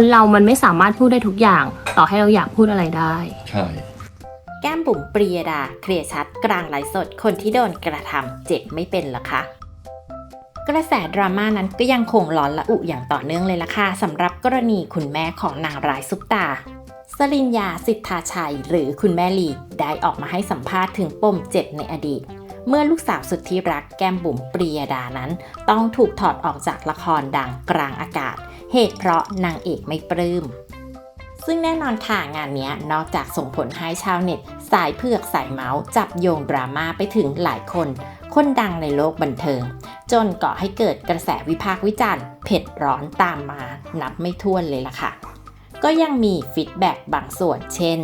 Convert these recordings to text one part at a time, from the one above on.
คนเรามันไม่สามารถพูดได้ทุกอย่าง ต่อให้เราอยากพูดอะไรได้ ใช่ แก้มบุ๋มปรียดา เคลียร์ชัดกลางไลฟ์สด คนที่โดนกระทำเจ็บไม่เป็นเหรอคะกระแสดราม่านั้นก็ยังคงร้อนละอุอย่างต่อเนื่องเลยล่ะค่ะสำหรับกรณีคุณแม่ของนางร้ายซุปตาสลินยาสิทธาชัย หรือคุณแม่ลีได้ออกมาให้สัมภาษณ์ถึงปมเจ็บในอดีต เมื่อลูกสาวสุดที่รักแก้มบุ๋มปรียดานั้น ต้องถูกถอดออกจากละครดังกลางอากาศ เหตุเพราะนางเอกไม่ปลื้มซึ่งแน่นอนค่ะงานนี้นอกจากส่งผลให้ชาวเน็ต สายเผือกสายเมาส์จับโยงดราม่าไปถึงหลายคน คนดังในโลกบันเทิง จนก่อให้เกิดกระแสวิพากษ์วิจารณ์เผ็ดร้อนตามมา นับไม่ถ้วนเลยล่ะค่ะ ก็ยังมีฟีดแบ็กบางส่วนเช่น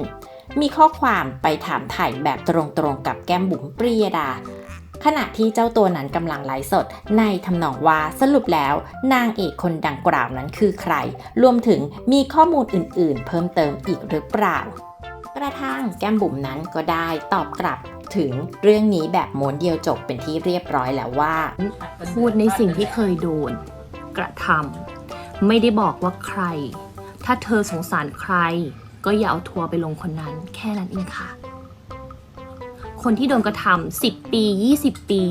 มีข้อความไปถามถ่ายแบบตรงๆกับแก้มบุ๋มปรียดา ขณะที่เจ้าตัวนั้นกำลังไลฟ์สด ในทำนองว่าสรุปแล้ว นางเอกคนดังกล่าวนั้นคือใคร รวมถึงมีข้อมูลอื่นๆ เพิ่มเติมอีกหรือเปล่ากระทั่งแก้มบุ๋มนั้นก็ได้ตอบกลับถึงเรื่องนี้แบบม้วนเดียวจบเป็นที่เรียบร้อยแล้วว่า พูดในสิ่งที่เคยโดน กระทำไม่ได้บอกว่าใคร ถ้าเธอสงสารใคร ก็อย่าเอาทัวร์ไปลงคนนั้นแค่นั้นเองค่ะ คนที่โดนกระทำสิบปียี่สิบปี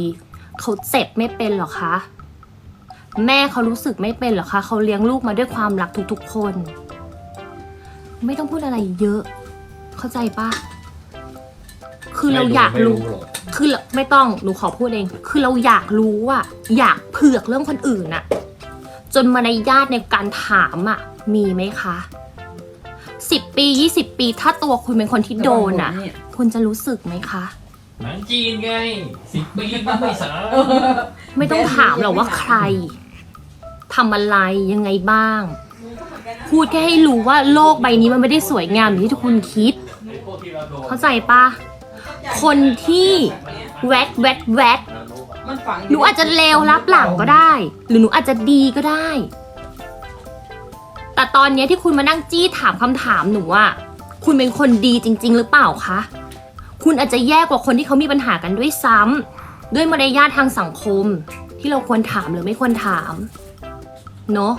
เขาเจ็บไม่เป็นหรอคะแม่เขารู้สึกไม่เป็นหรอคะเขาเลี้ยงลูกมาด้วยความรักทุกๆคน ไม่ต้องพูดอะไรเยอะ เข้าใจปะคือเราอยากไม่รู้หรอกคือเราไม่ต้องหนูขอพูดเอง คือเราอยากรู้อะอยากเผือกเรื่องคนอื่นอะจนมารยาทในการถามอะมีไหมคะ สิบปียี่สิบปี ถ้าตัวคุณเป็นคนที่โดนอะคุณจะรู้สึกไหมคะ หนังจีนไงสิบปีก็ไม่สาไม่ต้องถามหรอกว่าใครทำอะไรยังไงบ้าง พูดแค่ให้รู้ว่าโลกใบนี้มันไม่ได้สวยงามอย่างที่ทุกคนคิด เข้าใจปะคนที่แวดแวดแวดมันฝังหนูอาจจะเลวรับหลังก็ได้ หรือหนูอาจจะดีก็ได้ แต่ตอนนี้ที่คุณมานั่งจี้ถามคำถามหนูอะคุณเป็นคนดีจริง ๆ หรือเปล่าคะ คุณอาจจะแย่กว่าคนที่เขามีปัญหากันด้วยซ้ำด้วยมารยาททางสังคม ที่เราควรถามหรือไม่ควรถาม เนาะ